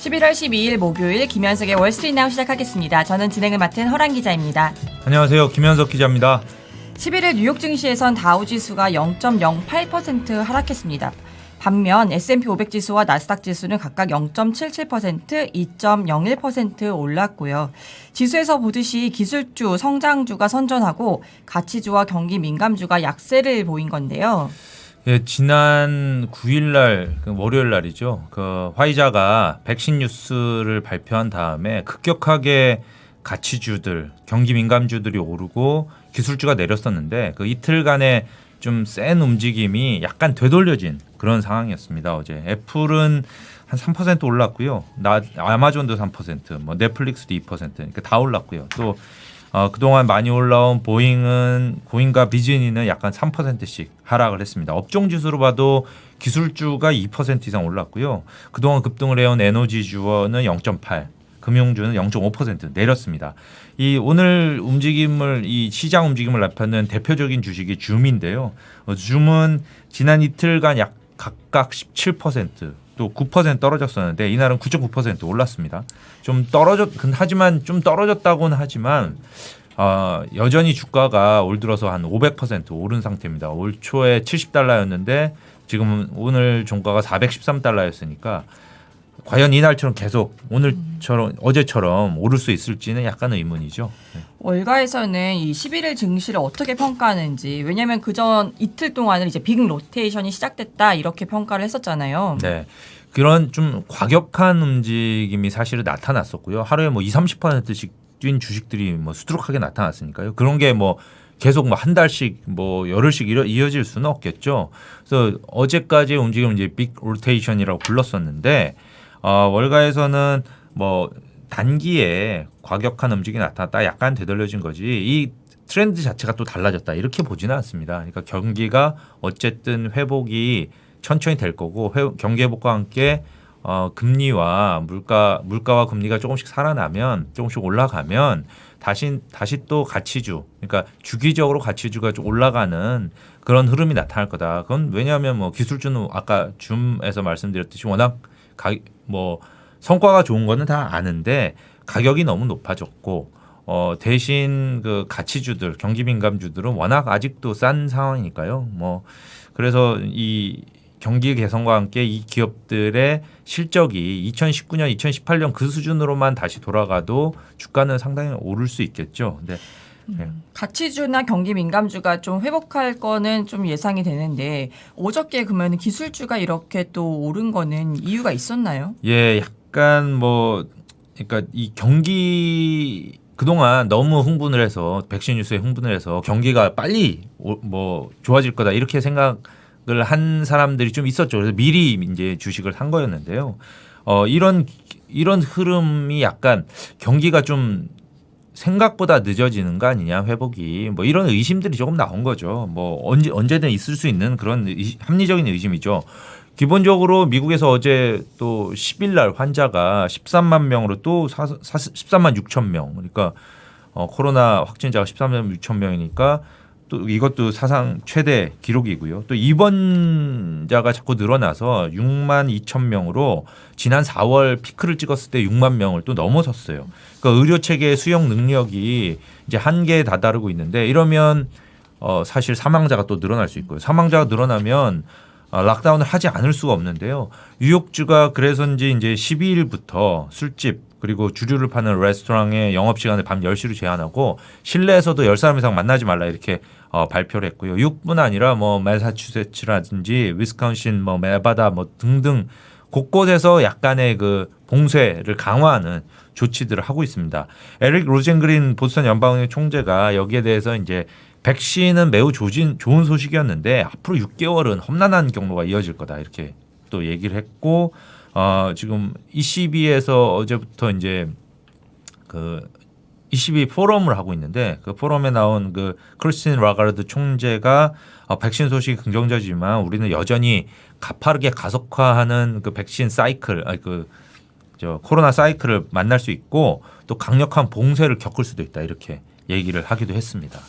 11월 12일 목요일 김현석의 월스트리트 나우 시작하겠습니다. 저는 진행을 맡은 허란 기자입니다. 안녕하세요. 김현석 기자입니다. 11일 뉴욕 증시에선 다우 지수가 0.08% 하락했습니다. 반면 S&P 500 지수와 나스닥 지수는 각각 0.77%, 2.01% 올랐고요. 지수에서 보듯이 기술주, 성장주가 선전하고 가치주와 경기 민감주가 약세를 보인 건데요. 예, 지난 9일날 그 월요일 날이죠. 그 화이자가 백신 뉴스를 발표한 다음에 급격하게 가치주들, 경기 민감주들이 오르고 기술주가 내렸었는데 그 이틀간의 좀 센 움직임이 약간 되돌려진 그런 상황이었습니다. 어제 애플은 한 3% 올랐고요. 나 아마존도 3%, 뭐 넷플릭스도 2%, 그러니까 다 올랐고요. 또 어, 그동안 많이 올라온 보잉은 보잉과 비즈니는 약간 3%씩 하락을 했습니다. 업종 지수로 봐도 기술주가 2% 이상 올랐고요. 그동안 급등을 해온 에너지주는 0.8, 금융주는 0.5% 내렸습니다. 이 오늘 움직임을 이 시장 움직임을 나타내는 대표적인 주식이 줌인데요. 어, 줌은 지난 이틀간 약 각각 17%, 또 9% 떨어졌었는데 이날은 9.9% 올랐습니다. 좀 떨어졌 하지만 좀 떨어졌다고는 하지만 어, 여전히 주가가 올 들어서 한 500% 오른 상태입니다. 올 초에 70달러였는데 지금 오늘 종가가 413달러였으니까 과연 이날처럼 계속 오늘처럼 어제처럼 오를 수 있을지는 약간 의문이죠. 네. 월가에서는 이 11일 증시를 어떻게 평가하는지 왜냐하면 그전 이틀 동안은 이제 빅 로테이션이 시작됐다 이렇게 평가를 했었잖아요. 네. 그런 좀 과격한 움직임이 사실은 나타났었고요. 하루에 뭐 2, 30%씩 뛴 주식들이 뭐 수두룩하게 나타났으니까요. 그런 게 뭐 계속 뭐 한 달씩 뭐 열흘씩 이어, 이어질 수는 없겠죠. 그래서 어제까지의 움직임은 이제 빅 로테이션이라고 불렀었는데 어, 월가에서는 뭐 단기에 과격한 움직임이 나타났다 약간 되돌려진 거지 이 트렌드 자체가 또 달라졌다 이렇게 보지는 않습니다. 그러니까 경기가 어쨌든 회복이 천천히 될 거고 회, 경기 회복과 함께 어, 금리와 물가 물가와 금리가 조금씩 살아나면 조금씩 올라가면 다시 다시 또 가치주 그러니까 주기적으로 가치주가 좀 올라가는 그런 흐름이 나타날 거다. 그건 왜냐하면 뭐 기술주는 아까 줌에서 말씀드렸듯이 워낙 가, 뭐 성과가 좋은 거는 다 아는데 가격이 너무 높아졌고 어 대신 그 가치주들 경기 민감주들은 워낙 아직도 싼 상황이니까요. 뭐 그래서 이 경기 개선과 함께 이 기업들의 실적이 2019년, 2018년 그 수준으로만 다시 돌아가도 주가는 상당히 오를 수 있겠죠. 근데 네. 가치주나 경기 민감주가 좀 회복할 거는 좀 예상이 되는데 어저께 그러면 기술주가 이렇게 또 오른 거는 이유가 있었나요? 예, 약간 뭐 그러니까 이 경기 그동안 너무 흥분을 해서 백신 뉴스에 흥분을 해서 경기가 빨리 오- 뭐 좋아질 거다 이렇게 생각을 한 사람들이 좀 있었죠. 그래서 미리 이제 주식을 산 거였는데요. 어 이런 이런 흐름이 약간 경기가 좀 생각보다 늦어지는 거 아니냐 회복이 뭐 이런 의심들이 조금 나온 거죠. 뭐 언제 언제든 있을 수 있는 그런 의- 합리적인 의심이죠. 기본적으로 미국에서 어제 또 10일 날 환자가 13만 명으로 또 사, 사, 13만 6천 명. 그러니까 어, 코로나 확진자가 13만 6천 명이니까 또 이것도 사상 최대 기록이고요. 또 입원자가 자꾸 늘어나서 6만 2천 명으로 지난 4월 피크를 찍었을 때 6만 명을 또 넘어섰어요. 그러니까 의료 체계 수용 능력이 이제 한계에 다다르고 있는데 이러면 어 사실 사망자가 또 늘어날 수 있고요. 사망자가 늘어나면 어, 락다운을 하지 않을 수가 없는데요. 뉴욕주가 그래서인지 이제 12일부터 술집 그리고 주류를 파는 레스토랑의 영업 시간을 밤 10시로 제한하고 실내에서도 10사람 이상 만나지 말라 이렇게 어, 발표를 했고요. 6뿐 아니라 뭐 매사추세츠라든지 위스콘신 뭐 메바다 뭐 등등 곳곳에서 약간의 그 봉쇄를 강화하는 조치들을 하고 있습니다. 에릭 로젠그린 보스턴 연방의 총재가 여기에 대해서 이제 백신은 매우 조진, 좋은 소식이었는데 앞으로 6개월은 험난한 경로가 이어질 거다 이렇게 또 얘기를 했고 어, 지금 ECB에서 어제부터 이제 그 ECB 포럼을 하고 있는데 그 포럼에 나온 그 크리스틴 라가르드 총재가 어, 백신 소식이 긍정적이지만 우리는 여전히 가파르게 가속화하는 그 백신 사이클, 아니 그저 코로나 사이클을 만날 수 있고 또 강력한 봉쇄를 겪을 수도 있다 이렇게 얘기를 하기도 했습니다.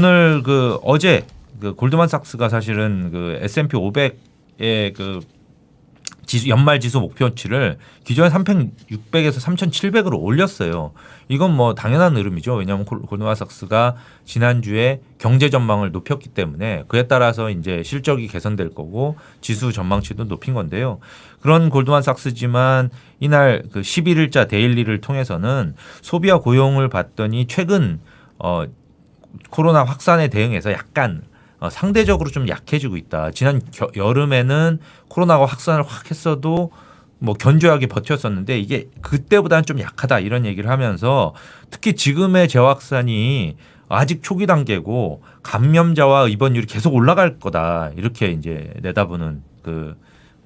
오늘 그 어제 그 골드만삭스가 사실은 그 S&P 500의 그 지수 연말 지수 목표치를 기존에 3,600에서 3,700으로 올렸어요. 이건 뭐 당연한 흐름이죠. 왜냐하면 골- 골드만삭스가 지난주에 경제 전망을 높였기 때문에 그에 따라서 이제 실적이 개선될 거고 지수 전망치도 높인 건데요. 그런 골드만삭스지만 이날 그 11일자 데일리를 통해서는 소비와 고용을 봤더니 최근 어 코로나 확산에 대응해서 약간 어, 상대적으로 좀 약해지고 있다. 지난 겨- 여름에는 코로나가 확산을 확 했어도 뭐 견조하게 버텼었는데 이게 그때보다는 좀 약하다 이런 얘기를 하면서 특히 지금의 재확산이 아직 초기 단계고 감염자와 입원율이 계속 올라갈 거다 이렇게 이제 내다보는 그,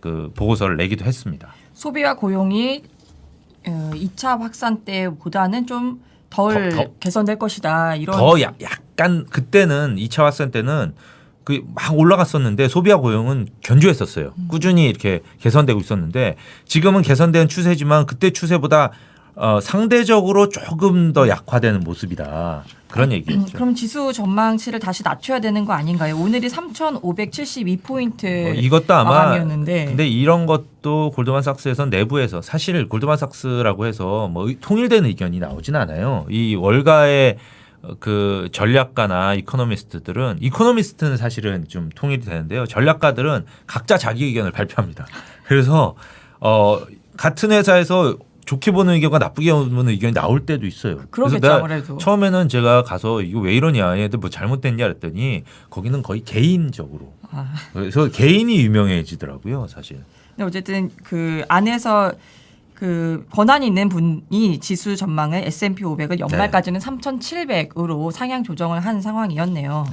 그 보고서를 내기도 했습니다. 소비와 고용이 어, 2차 확산 때보다는 좀 덜 더- 더- 개선될 것이다. 이런 더 야- 약간 그때는 2차 확산 때는 그 막 올라갔었는데 소비와 고용은 견조했었어요. 꾸준히 이렇게 개선되고 있었는데 지금은 개선된 추세지만 그때 추세보다 어, 상대적으로 조금 더 약화되는 모습이다. 그런 음, 얘기죠. 그럼 지수 전망치를 다시 낮춰야 되는 거 아닌가요? 오늘이 3,572포인트 어, 이것도 아마 마감이었는데 근데 이런 것도 골드만삭스에서 내부에서 사실 골드만삭스라고 해서 뭐 의- 통일된 의견이 나오진 않아요. 이 월가의 어, 그 전략가나 이코노미스트들은 이코노미스트는 사실은 좀 통일이 되는데요. 전략가들은 각자 자기 의견을 발표합니다. 그래서 어 같은 회사에서 좋게 보는 의견과 나쁘게 보는 의견이 나올 때도 있어요. 그러겠죠, 내가 아무래도. 처음에는 제가 가서 이거 왜 이러냐, 얘들 뭐 잘못됐냐 그랬더니 거기는 거의 개인적으로 아, 그래서 개인이 유명해지더라고요, 사실. 근데 어쨌든 그 안에서 그 권한이 있는 분이 지수 전망을 S&P 500을 연말까지는 네. 3,700으로 상향 조정을 한 상황이었네요.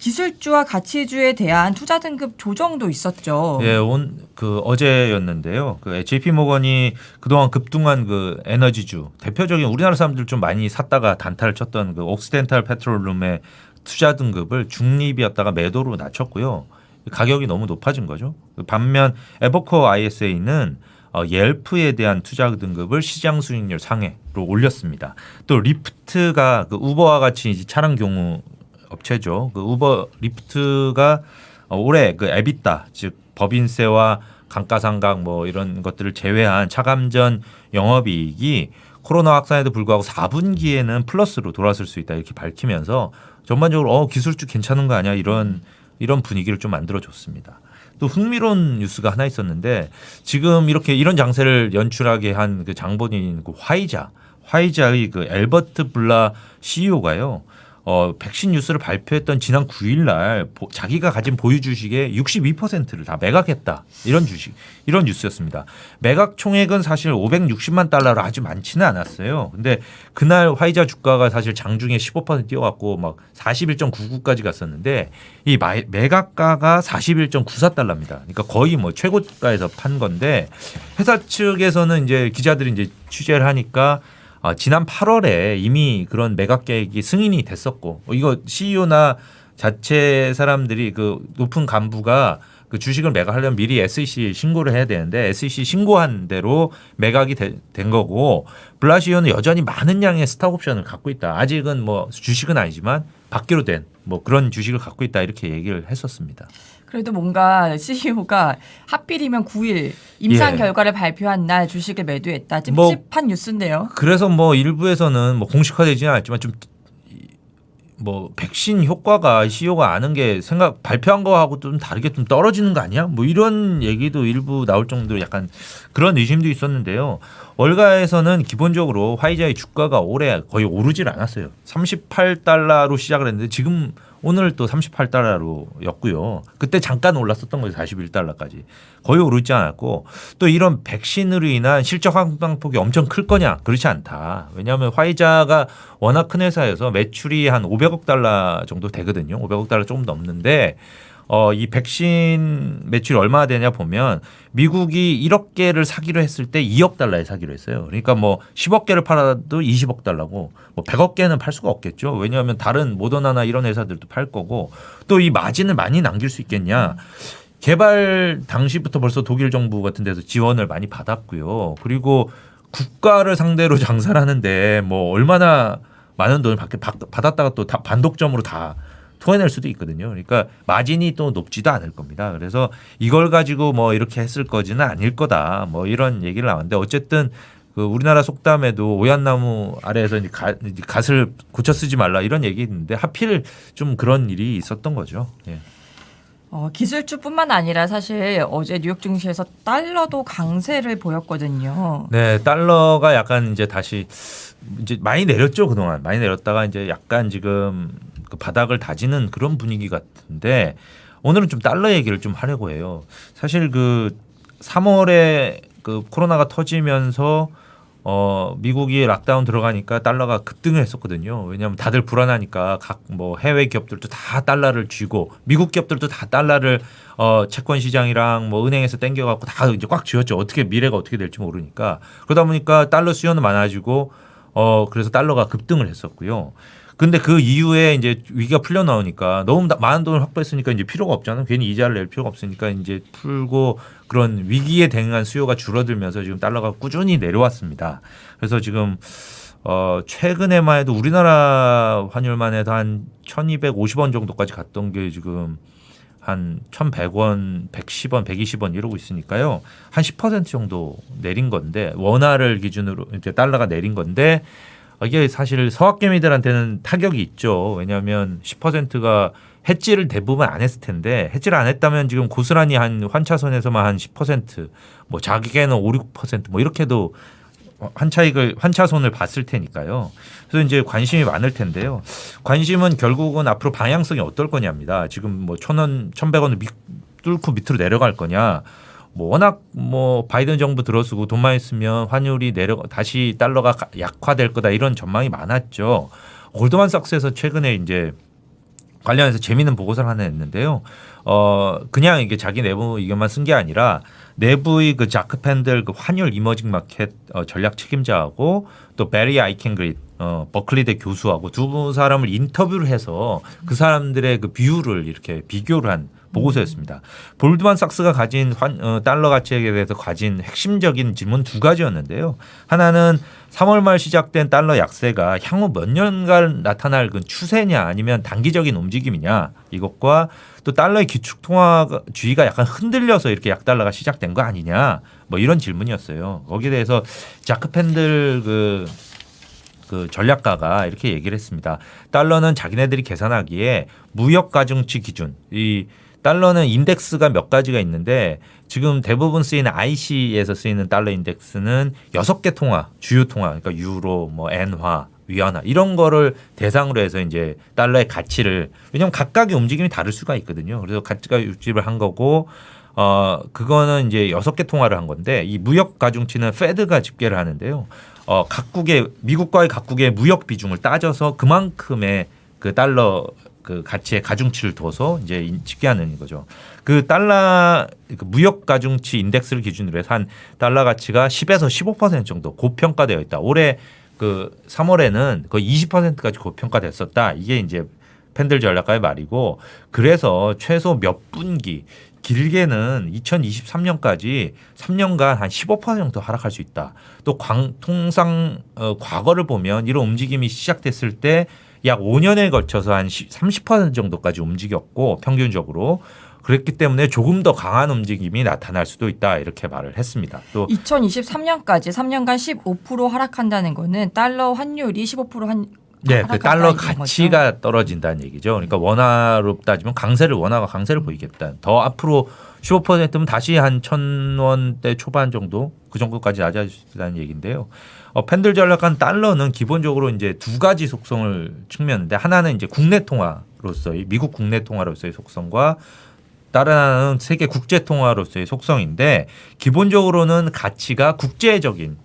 기술주와 가치주에 대한 투자 등급 조정도 있었죠. 예, 온 그 어제였는데요. 그 JP 모건이 그동안 급등한 그 에너지주 대표적인 우리나라 사람들 좀 많이 샀다가 단타를 쳤던 그 옥시덴탈 페트롤룸의 투자 등급을 중립이었다가 매도로 낮췄고요. 가격이 너무 높아진 거죠. 반면 에버코어 ISA는 어, 옐프에 대한 투자 등급을 시장 수익률 상해로 올렸습니다. 또 리프트가 그 우버와 같이 차량 경우 업체죠. 그 우버 리프트가 어, 올해 그 에비타 즉 법인세와 감가상각 뭐 이런 것들을 제외한 차감전 영업이익이 코로나 확산에도 불구하고 4분기에는 플러스로 돌아설 수 있다 이렇게 밝히면서 전반적으로 어 기술주 괜찮은 거 아니야 이런 이런 분위기를 좀 만들어 줬습니다. 또 흥미로운 뉴스가 하나 있었는데 지금 이렇게 이런 장세를 연출하게 한 그 장본인 그 화이자 화이자의 그 엘버트 블라 CEO가요. 어, 백신 뉴스를 발표했던 지난 9일 날 보- 자기가 가진 보유 주식의 62%를 다 매각했다. 이런 주식, 이런 뉴스였습니다. 매각 총액은 사실 560만 달러로 아주 많지는 않았어요. 근데 그날 화이자 주가가 사실 장중에 15% 뛰어갔고 막 41.99까지 갔었는데 이 마- 매각가가 41.94달러입니다. 그러니까 거의 뭐 최고가에서 판 건데 회사 측에서는 이제 기자들이 이제 취재를 하니까 아, 지난 8월에 이미 그런 매각 계획이 승인이 됐었고 어, 이거 CEO나 자체 사람들이 그 높은 간부가 그 주식을 매각하려면 미리 SEC 신고를 해야 되는데 SEC 신고한 대로 매각이 되- 된 거고 블라시오는 여전히 많은 양의 스탁 옵션을 갖고 있다. 아직은 뭐 주식은 아니지만 받기로 된 뭐 그런 주식을 갖고 있다 이렇게 얘기를 했었습니다. 그래도 뭔가 CEO가 하필이면 9일 임상 예. 결과를 발표한 날 주식을 매도했다. 뭐- 찝찝한 뉴스인데요. 그래서 뭐 일부에서는 뭐 공식화되지는 않았지만 좀 뭐 백신 효과가 CEO가 아는 게 생각 발표한 거하고 좀 다르게 좀 떨어지는 거 아니야? 뭐 이런 얘기도 일부 나올 정도로 약간 그런 의심도 있었는데요. 월가에서는 기본적으로 화이자의 주가가 올해 거의 오르질 않았어요. 38달러로 시작을 했는데 지금 오늘 또 38달러로였고요. 그때 잠깐 올랐었던 거죠. 41달러까지. 거의 오르지 않았고 또 이런 백신으로 인한 실적 확장폭이 엄청 클 거냐? 그렇지 않다. 왜냐하면 화이자가 워낙 큰 회사여서 매출이 한 500억 달러 정도 되거든요. 500억 달러 조금 넘는데 어, 이 백신 매출이 얼마나 되냐 보면 미국이 1억 개를 사기로 했을 때 2억 달러에 사기로 했어요. 그러니까 뭐 10억 개를 팔아도 20억 달러고 뭐 100억 개는 팔 수가 없겠죠. 왜냐하면 다른 모더나나 이런 회사들도 팔 거고 또 이 마진을 많이 남길 수 있겠냐. 개발 당시부터 벌써 독일 정부 같은 데서 지원을 많이 받았고요. 그리고 국가를 상대로 장사를 하는데 뭐 얼마나 많은 돈을 받, 받, 받았다가 또 다 반독점으로 다 토해낼 수도 있거든요. 그러니까 마진이 또 높지도 않을 겁니다. 그래서 이걸 가지고 뭐 이렇게 했을 거지는 아닐 거다. 뭐 이런 얘기를 나왔는데 어쨌든 그 우리나라 속담에도 오얏나무 아래에서 이제 가, 이제 갓을 고쳐 쓰지 말라 이런 얘기 있는데 하필 좀 그런 일이 있었던 거죠. 예. 어, 기술주뿐만 아니라 사실 어제 뉴욕 증시에서 달러도 강세를 보였거든요. 네, 달러가 약간 이제 다시 이제 많이 내렸죠 그동안 많이 내렸다가 이제 약간 지금 그 바닥을 다지는 그런 분위기 같은데 오늘은 좀 달러 얘기를 좀 하려고 해요. 사실 그 3월에 그 코로나가 터지면서 어 미국이 락다운 들어가니까 달러가 급등을 했었거든요. 왜냐하면 다들 불안하니까 각 뭐 해외 기업들도 다 달러를 쥐고 미국 기업들도 다 달러를 어 채권 시장이랑 뭐 은행에서 땡겨 갖고 다 이제 꽉 쥐었죠. 어떻게 미래가 어떻게 될지 모르니까 그러다 보니까 달러 수요는 많아지고 어 그래서 달러가 급등을 했었고요. 근데 그 이후에 이제 위기가 풀려 나오니까 너무 나- 많은 돈을 확보했으니까 이제 필요가 없잖아요. 괜히 이자를 낼 필요가 없으니까 이제 풀고 그런 위기에 대응한 수요가 줄어들면서 지금 달러가 꾸준히 내려왔습니다. 그래서 지금 어 최근에만 해도 우리나라 환율만 해도 한 1,250원 정도까지 갔던 게 지금 한 1,100원, 110원, 120원 이러고 있으니까요. 한 10% 정도 내린 건데 원화를 기준으로 이제 달러가 내린 건데 이게 사실 서학개미들한테는 타격이 있죠. 왜냐하면 10%가 해지를 대부분 안 했을 텐데 해지를 안 했다면 지금 고스란히 한 환차선에서만 한 10%뭐 자기게는 5, 6%뭐 이렇게도 환차익을 환차손을 봤을 테니까요. 그래서 이제 관심이 많을 텐데요. 관심은 결국은 앞으로 방향성이 어떨 거냐입니다. 지금 뭐 천원, 천백 원을 미- 뚫고 밑으로 내려갈 거냐. 뭐 워낙 뭐 바이든 정부 들어서고 돈만 있으면 환율이 내려 다시 달러가 가- 약화될 거다 이런 전망이 많았죠. 골드만삭스에서 최근에 이제 관련해서 재미있는 보고서를 하나 냈는데요. 어 그냥 이게 자기 내부 의견만 쓴 게 아니라 내부의 그 자크 팬들 그 환율 이머징 마켓 어, 전략 책임자하고 또 베리 아이켄그릿 어 버클리대 교수하고 두 사람을 인터뷰를 해서 그 사람들의 그 비율을 이렇게 비교를 한 보고서였습니다. 볼드만 삭스가 가진 환, 어, 달러 가치에 대해서 가진 핵심적인 질문 두 가지였는데요. 하나는 3월 말 시작된 달러 약세가 향후 몇 년간 나타날 그 추세냐 아니면 단기적인 움직임이냐 이것과 또 달러의 기축 통화주의가 약간 흔들려서 이렇게 약달러가 시작된 거 아니냐 뭐 이런 질문이었어요. 거기에 대해서 자크 팬들 그그 전략가가 이렇게 얘기를 했습니다. 달러는 자기네들이 계산하기에 무역 가중치 기준 이 달러는 인덱스가 몇 가지가 있는데 지금 대부분 쓰이는 IC에서 쓰이는 달러 인덱스는 여섯 개 통화 주요 통화 그러니까 유로 뭐 엔화 위안화 이런 거를 대상으로 해서 이제 달러의 가치를 왜냐하면 각각의 움직임이 다를 수가 있거든요. 그래서 가치가 유지를 한 거고 어 그거는 이제 여섯 개 통화를 한 건데 이 무역 가중치는 페드가 집계를 하는데요. 어 각국의 미국과의 각국의 무역 비중을 따져서 그만큼의 그 달러 그 가치의 가중치를 둬서 이제 인- 집계하는 거죠. 그 달러 그 무역 가중치 인덱스를 기준으로 해서 한 달러 가치가 10에서 15% 정도 고평가되어 있다. 올해 그 3월에는 거의 20%까지 고평가됐었다. 이게 이제 팬들 전략가의 말이고 그래서 최소 몇 분기 길게는 2023년까지 3년간 한 15% 정도 하락할 수 있다. 또 광, 통상 어, 과거를 보면 이런 움직임이 시작됐을 때 약 5년에 걸쳐서 한 30% 정도까지 움직였고 평균적으로 그랬기 때문에 조금 더 강한 움직임이 나타날 수도 있다 이렇게 말을 했습니다. 또 2023년까지 3년간 15% 하락한다는 거는 달러 환율이 15% 한, 네, 그 달러 이런 거죠. 가치가 떨어진다는 얘기죠. 그러니까 원화로 따지면 강세를 원화가 강세를 보이겠다. 더 앞으로 15%면 다시 한 천 원대 초반 정도 그 정도까지 낮아진다는 얘기인데요. 어, 팬들 전략한 달러는 기본적으로 이제 두 가지 속성을 측면인데 하나는 이제 국내 통화로서의 미국 국내 통화로서의 속성과 다른 하나는 세계 국제 통화로서의 속성인데 기본적으로는 가치가 국제적인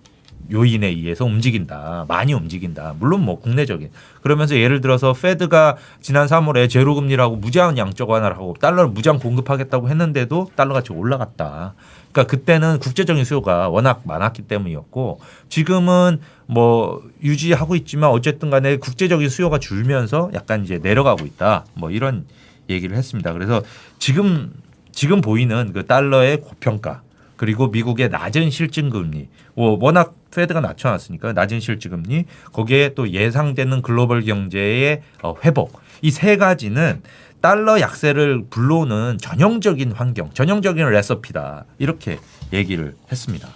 요인에 의해서 움직인다. 많이 움직인다. 물론 뭐 국내적인. 그러면서 예를 들어서 페드가 지난 3월에 제로 금리라고 무제한 양적 완화를 하고 달러를 무제한 공급하겠다고 했는데도 달러 가치 올라갔다. 그러니까 그때는 국제적인 수요가 워낙 많았기 때문이었고 지금은 뭐 유지하고 있지만 어쨌든 간에 국제적인 수요가 줄면서 약간 이제 내려가고 있다. 뭐 이런 얘기를 했습니다. 그래서 지금 지금 보이는 그 달러의 고평가 그리고 미국의 낮은 실증 금리, 뭐 워낙 페드가 낮춰놨으니까 낮은 실질금리 거기에 또 예상되는 글로벌 경제의 어, 회복 이 세 가지는 달러 약세를 불러오는 전형적인 환경, 전형적인 레시피다 이렇게 얘기를 했습니다.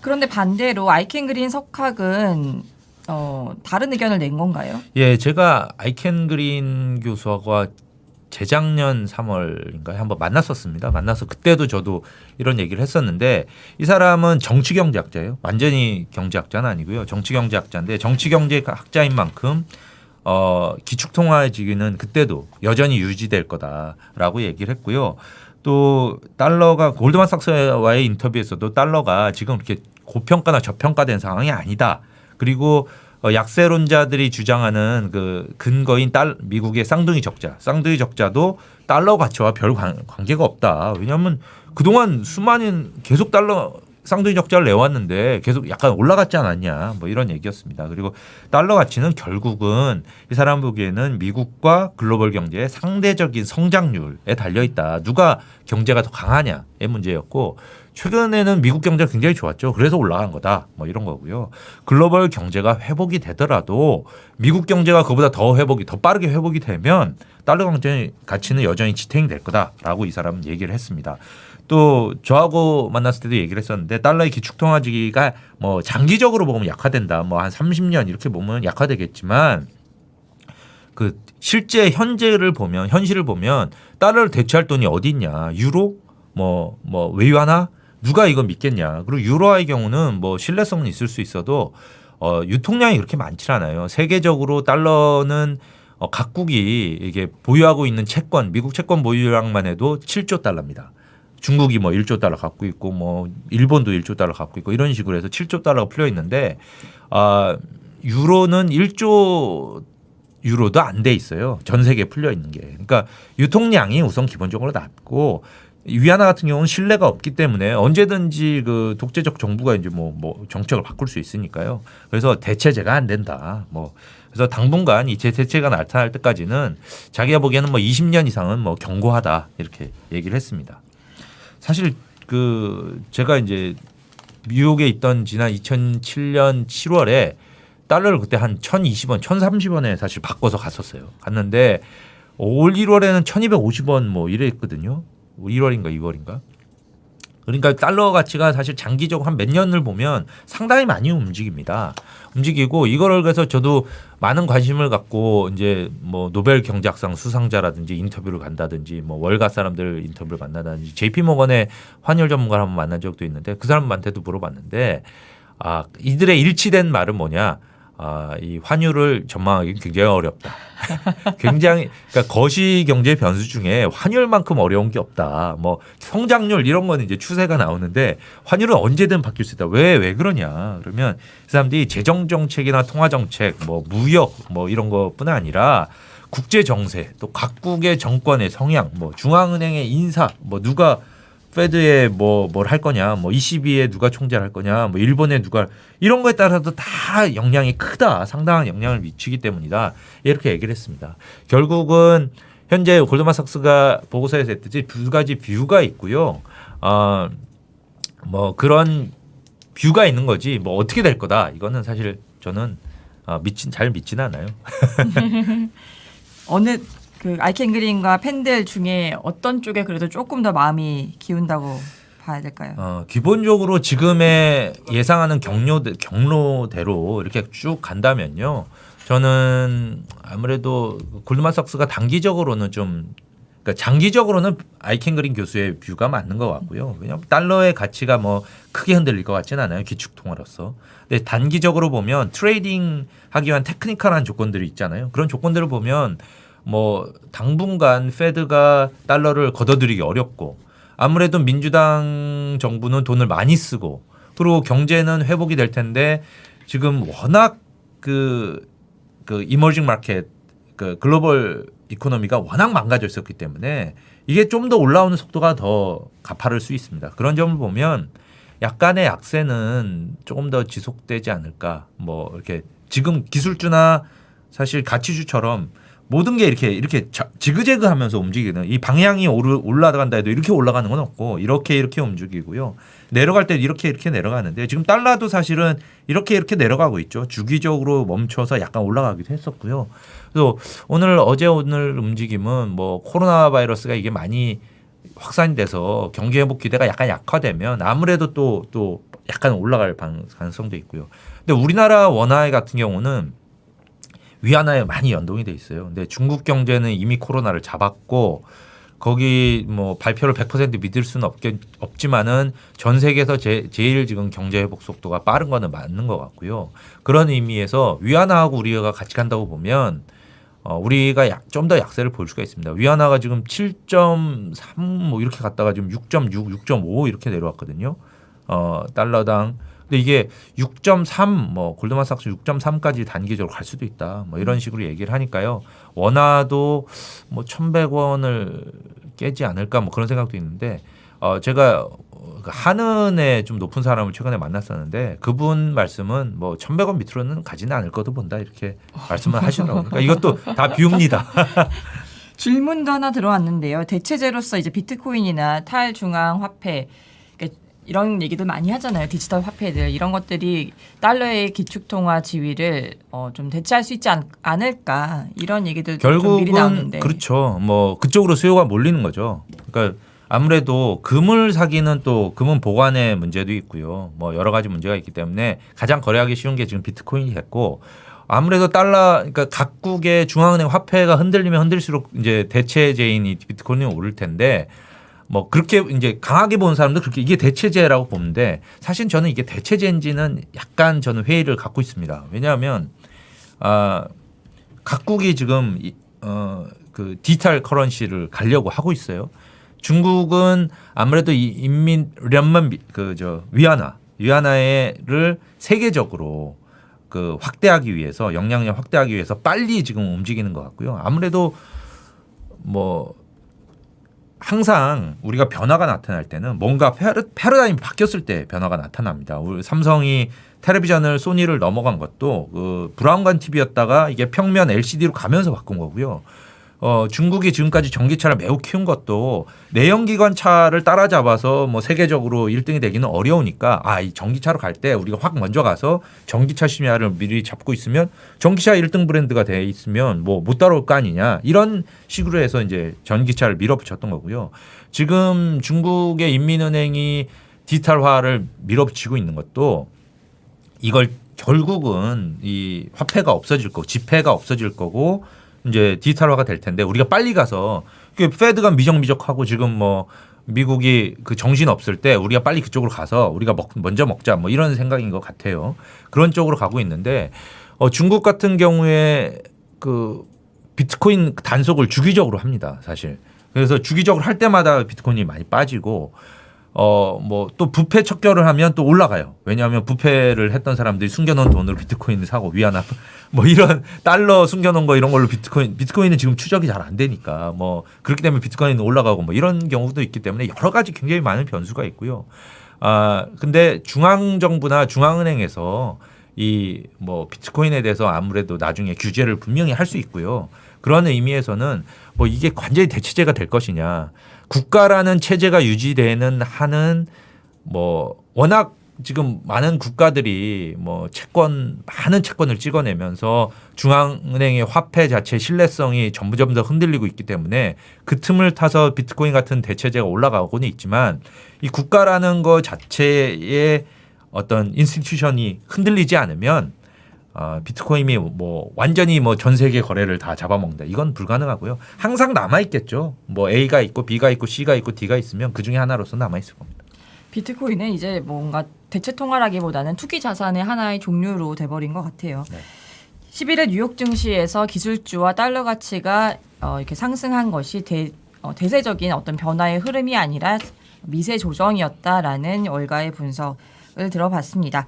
그런데 반대로 아이캔 그린 석학은 어, 다른 의견을 낸 건가요? 예, 제가 아이켄 그린 교수와 재작년 3월인가에 한번 만났었습니다. 만나서 그때도 저도 이런 얘기를 했었는데 이 사람은 정치 경제학자예요. 완전히 경제학자는 아니고요. 정치 경제학자인데 정치 경제학자인 만큼 어, 기축통화지기는 그때도 여전히 유지될 거다라고 얘기를 했고요. 또 달러가 골드만삭스와의 인터뷰에서도 달러가 지금 그렇게 고평가나 저평가된 상황이 아니다. 그리고 어, 약세론자들이 주장하는 그 근거인 달 미국의 쌍둥이 적자, 쌍둥이 적자도 달러 가치와 별 관, 관계가 없다. 왜냐하면 그동안 수많은 계속 달러 쌍둥이 적자를 내왔는데 계속 약간 올라갔지 않았냐 뭐 이런 얘기였습니다. 그리고 달러 가치는 결국은 이 사람 보기에는 미국과 글로벌 경제의 상대적인 성장률에 달려 있다. 누가 경제가 더 강하냐의 문제였고 최근에는 미국 경제가 굉장히 좋았죠. 그래서 올라간 거다. 뭐 이런 거고요. 글로벌 경제가 회복이 되더라도 미국 경제가 그보다 더 회복이 더 빠르게 회복이 되면 달러 경제 가치는 여전히 지탱될 거다라고 이 사람은 얘기를 했습니다. 또 저하고 만났을 때도 얘기를 했었는데 달러의 기축통화지기가 뭐 장기적으로 보면 약화된다. 뭐 한 30년 이렇게 보면 약화되겠지만 그 실제 현재를 보면 현실을 보면 달러를 대체할 돈이 어디 있냐? 유로 뭐뭐 외환화 누가 이거 믿겠냐? 그리고 유로화의 경우는 뭐 신뢰성은 있을 수 있어도 어 유통량이 그렇게 많지 않아요. 세계적으로 달러는 어 각국이 이게 보유하고 있는 채권, 미국 채권 보유량만 해도 7조 달러입니다. 중국이 뭐 1조 달러 갖고 있고 뭐 일본도 1조 달러 갖고 있고 이런 식으로 해서 7조 달러가 풀려 있는데 아 유로는 1조 유로도 안 돼 있어요. 전 세계에 풀려 있는 게. 그러니까 유통량이 우선 기본적으로 낮고 위안화 같은 경우는 신뢰가 없기 때문에 언제든지 그 독재적 정부가 이제 뭐, 뭐 정책을 바꿀 수 있으니까요. 그래서 대체제가 안 된다. 뭐 그래서 당분간 이 대체가 나타날 때까지는 자기가 보기에는 뭐 20년 이상은 뭐 경고하다 이렇게 얘기를 했습니다. 사실 그 제가 이제 뉴욕에 있던 지난 2007년 7월에 달러를 그때 한 1,020원, 1,030원에 사실 바꿔서 갔었어요. 갔는데 올 1월에는 1,250원 뭐 이랬거든요. 1월인가 2월인가. 그러니까 달러 가치가 사실 장기적으로 한 몇 년을 보면 상당히 많이 움직입니다. 움직이고 이거를 그래서 저도 많은 관심을 갖고 이제 뭐 노벨 경제학상 수상자라든지 인터뷰를 간다든지 뭐 월가 사람들 인터뷰를 만나든지 JP 모건의 환율 전문가를 한번 만난 적도 있는데 그 사람한테도 물어봤는데 아 이들의 일치된 말은 뭐냐? 아, 이 환율을 전망하기 굉장히 어렵다. 굉장히 그러니까 거시 경제 변수 중에 환율만큼 어려운 게 없다. 뭐 성장률 이런 거는 이제 추세가 나오는데 환율은 언제든 바뀔 수 있다. 왜왜 그러냐? 그러면 그 사람들이 재정 정책이나 통화 정책, 뭐 무역 뭐 이런 것뿐 아니라 국제 정세, 또 각국의 정권의 성향, 뭐 중앙은행의 인사, 뭐 누가 페드에 뭐 뭘 할 거냐, 뭐 ECB에 누가 총재를 할 거냐, 뭐 일본에 누가 이런 거에 따라서 다 영향이 크다, 상당한 영향을 미치기 때문이다 이렇게 얘기를 했습니다. 결국은 현재 골드만삭스가 보고서에서 했듯이 두 가지 뷰가 있고요. 어, 뭐 그런 뷰가 있는 거지 뭐 어떻게 될 거다 이거는 사실 저는 어, 믿진 잘 믿지는 않아요. 어느 그 아이캔 그린과 팬들 중에 어떤 쪽에 그래도 조금 더 마음이 기운다고 봐야 될까요? 어, 기본적으로 지금의 예상하는 경로 경로대로 이렇게 쭉 간다면요. 저는 아무래도 골드만삭스가 단기적으로는 좀 그러니까 장기적으로는 아이켄 그린 교수의 뷰가 맞는 것 같고요. 왜냐하면 달러의 가치가 뭐 크게 흔들릴 것 같지는 않아요. 기축통화로서. 근데 단기적으로 보면 트레이딩 하기 위한 테크니컬한 조건들이 있잖아요. 그런 조건들을 보면 뭐 당분간 페드가 달러를 걷어들이기 어렵고 아무래도 민주당 정부는 돈을 많이 쓰고 그리고 경제는 회복이 될 텐데 지금 워낙 그, 그 이머징 마켓 그 글로벌 이코노미가 워낙 망가져 있었기 때문에 이게 좀 더 올라오는 속도가 더 가파를 수 있습니다. 그런 점을 보면 약간의 약세는 조금 더 지속되지 않을까. 뭐 이렇게 지금 기술주나 사실 가치주처럼 모든 게 이렇게 이렇게 자- 지그재그 하면서 움직이는 이 방향이 오르, 올라간다 해도 이렇게 올라가는 건 없고 이렇게 이렇게 움직이고요. 내려갈 때 이렇게 이렇게 내려가는데 지금 달러도 사실은 이렇게 이렇게 내려가고 있죠. 주기적으로 멈춰서 약간 올라가기도 했었고요. 그래서 오늘 어제 오늘 움직임은 뭐 코로나 바이러스가 이게 많이 확산이 돼서 경기 회복 기대가 약간 약화되면 아무래도 또또 약간 올라갈 방- 가능성도 있고요. 근데 우리나라 원화의 같은 경우는 위안화에 많이 연동이 돼 있어요. 근데 중국 경제는 이미 코로나를 잡았고 거기 뭐 발표를 100% 믿을 수는 없겠, 없지만은 전 세계에서 제, 제일 지금 경제 회복 속도가 빠른 거는 맞는 것 같고요. 그런 의미에서 위안화하고 우리가 같이 간다고 보면 어, 우리가 좀 더 약세를 볼 수가 있습니다. 위안화가 지금 7.3 뭐 이렇게 갔다가 지금 6.6, 6.5 이렇게 내려왔거든요. 어, 달러당. 근데 이게 6.3, 뭐 골드만삭스 6.3까지 단기적으로 갈 수도 있다. 뭐 이런 식으로 얘기를 하니까요. 원화도 뭐 1,100원을 깨지 않을까 뭐 그런 생각도 있는데 어, 제가 한은에 좀 높은 사람을 최근에 만났었는데 그분 말씀은 뭐 1,100원 밑으로는 가지는 않을 거도 본다 이렇게 말씀을 하시더라고요. 그러니까 이것도 다 비웁니다. 질문도 하나 들어왔는데요. 대체제로서 이제 비트코인이나 탈중앙 화폐 이런 얘기들 많이 하잖아요. 디지털 화폐들 이런 것들이 달러의 기축통화 지위를 어, 좀 대체할 수 있지 않, 않을까 이런 얘기들 좀 미리 결국은 나오는데 그렇죠. 뭐 그쪽으로 수요가 몰리는 거죠. 그러니까 아무래도 금을 사기는 또 금은 보관의 문제도 있고요. 뭐 여러 가지 문제가 있기 때문에 가장 거래하기 쉬운 게 지금 비트코인이 됐고 아무래도 달러 그러니까 각국의 중앙은행 화폐가 흔들리면 흔들수록 이제 대체제인 이 비트코인이 오를 텐데 뭐 그렇게 이제 강하게 보는 사람도 그렇게 이게 대체제라고 보는데 사실 저는 이게 대체제인지는 약간 저는 회의를 갖고 있습니다. 왜냐하면 아 각국이 지금 이- 어, 그 디지털 커런시를 가려고 하고 있어요. 중국은 아무래도 이 인민 련만 그저 위안화 위안화를 세계적으로 그 확대하기 위해서 영향력 확대하기 위해서 빨리 지금 움직이는 것 같고요. 아무래도 뭐 항상 우리가 변화가 나타날 때는 뭔가 패러, 패러다임이 바뀌었을 때 변화가 나타납니다. 우리 삼성이 텔레비전을 소니를 넘어간 것도 그 브라운관 TV였다가 이게 평면 LCD로 가면서 바꾼 거고요. 어, 중국이 지금까지 전기차를 매우 키운 것도 내연기관 차를 따라잡아서 뭐 세계적으로 1등이 되기는 어려우니까 아, 이 전기차로 갈 때 우리가 확 먼저 가서 전기차 심야를 미리 잡고 있으면 전기차 1등 브랜드가 돼 있으면 뭐 못 따라올 거 아니냐 이런 식으로 해서 이제 전기차를 밀어붙였던 거고요. 지금 중국의 인민은행이 디지털화를 밀어붙이고 있는 것도 이걸 결국은 이 화폐가 없어질 거고 지폐가 없어질 거고 이제 디지털화가 될 텐데 우리가 빨리 가서 그 페드가 미적미적하고 지금 뭐 미국이 그 정신 없을 때 우리가 빨리 그쪽으로 가서 우리가 먹, 먼저 먹자 뭐 이런 생각인 것 같아요. 그런 쪽으로 가고 있는데 어, 중국 같은 경우에 그 비트코인 단속을 주기적으로 합니다. 사실. 그래서 주기적으로 할 때마다 비트코인이 많이 빠지고 어 뭐 또 부패 척결을 하면 또 올라가요. 왜냐하면 부패를 했던 사람들이 숨겨놓은 돈으로 비트코인을 사고 위안화 뭐 이런 달러 숨겨놓은 거 이런 걸로 비트코인 비트코인은 지금 추적이 잘 안 되니까 뭐 그렇기 때문에 비트코인은 올라가고 뭐 이런 경우도 있기 때문에 여러 가지 굉장히 많은 변수가 있고요. 아 근데 중앙 정부나 중앙은행에서 이 뭐 비트코인에 대해서 아무래도 나중에 규제를 분명히 할 수 있고요. 그런 의미에서는 뭐 이게 완전히 대체제가 될 것이냐. 국가라는 체제가 유지되는 한은 뭐 워낙 지금 많은 국가들이 뭐 채권 많은 채권을 찍어내면서 중앙은행의 화폐 자체 신뢰성이 점점 점더 흔들리고 있기 때문에 그 틈을 타서 비트코인 같은 대체제가 올라가고는 있지만 이 국가라는 거 자체의 어떤 인스티튜션이 흔들리지 않으면 어, 비트코인이 뭐 완전히 뭐 전 세계 거래를 다 잡아먹는다. 이건 불가능하고요. 항상 남아 있겠죠. 뭐 A가 있고 B가 있고 C가 있고 D가 있으면 그 중에 하나로서 남아 있을 겁니다. 비트코인은 이제 뭔가 대체 통화라기보다는 투기 자산의 하나의 종류로 돼버린 것 같아요. 네. 11일 뉴욕 증시에서 기술주와 달러 가치가 어, 이렇게 상승한 것이 대, 어, 대세적인 어떤 변화의 흐름이 아니라 미세 조정이었다라는 월가의 분석을 들어봤습니다.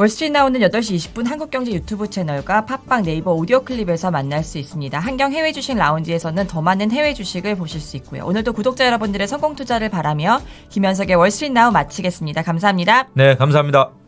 월스트리트 나오는 8시 20분 한국경제 유튜브 채널과 팟빵 네이버 오디오 클립에서 만날 수 있습니다. 한경 해외 주식 라운지에서는 더 많은 해외 주식을 보실 수 있고요. 오늘도 구독자 여러분들의 성공 투자를 바라며 김현석의 월스트리트 나우 마치겠습니다. 감사합니다. 네, 감사합니다.